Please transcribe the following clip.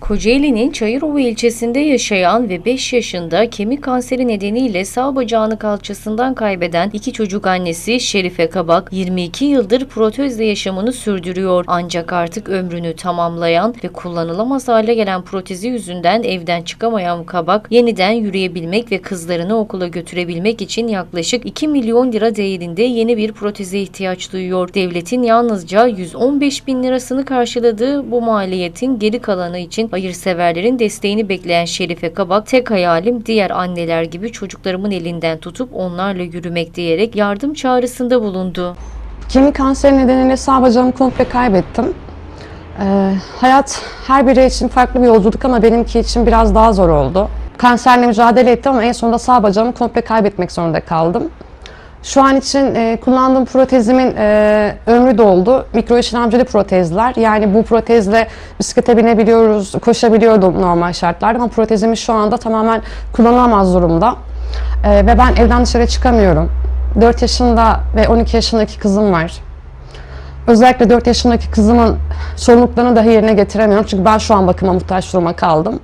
Kocaeli'nin Çayırova ilçesinde yaşayan ve 5 yaşında kemik kanseri nedeniyle sağ bacağını kalçasından kaybeden iki çocuk annesi Şerife Kabak 22 yıldır protezle yaşamını sürdürüyor. Ancak artık ömrünü tamamlayan ve kullanılamaz hale gelen protezi yüzünden evden çıkamayan Kabak yeniden yürüyebilmek ve kızlarını okula götürebilmek için yaklaşık 2 milyon lira değerinde yeni bir proteze ihtiyaç duyuyor. Devletin yalnızca 115 bin lirasını karşıladığı bu maliyetin geri kalanı için hayırseverlerin desteğini bekleyen Şerife Kabak tek hayalim diğer anneler gibi çocuklarımın elinden tutup onlarla yürümek diyerek yardım çağrısında bulundu. Kemik kanseri nedeniyle sağ bacağımı komple kaybettim. Ee, hayat her biri için farklı bir yolculuk ama benimki için biraz daha zor oldu. Kanserle mücadele ettim ama en sonunda sağ bacağımı komple kaybetmek zorunda kaldım. Şu an için e, kullandığım protezimin e, ömrü doldu. Mikro işlemcili protezler. Yani bu protezle bisiklete binebiliyoruz, koşabiliyordum normal şartlarda ama protezimiz şu anda tamamen kullanılamaz durumda. E, ve ben evden dışarı çıkamıyorum. 4 yaşında ve 12 yaşındaki kızım var. Özellikle 4 yaşındaki kızımın sorumluluklarını dahi yerine getiremiyorum. Çünkü ben şu an bakıma muhtaç duruma kaldım.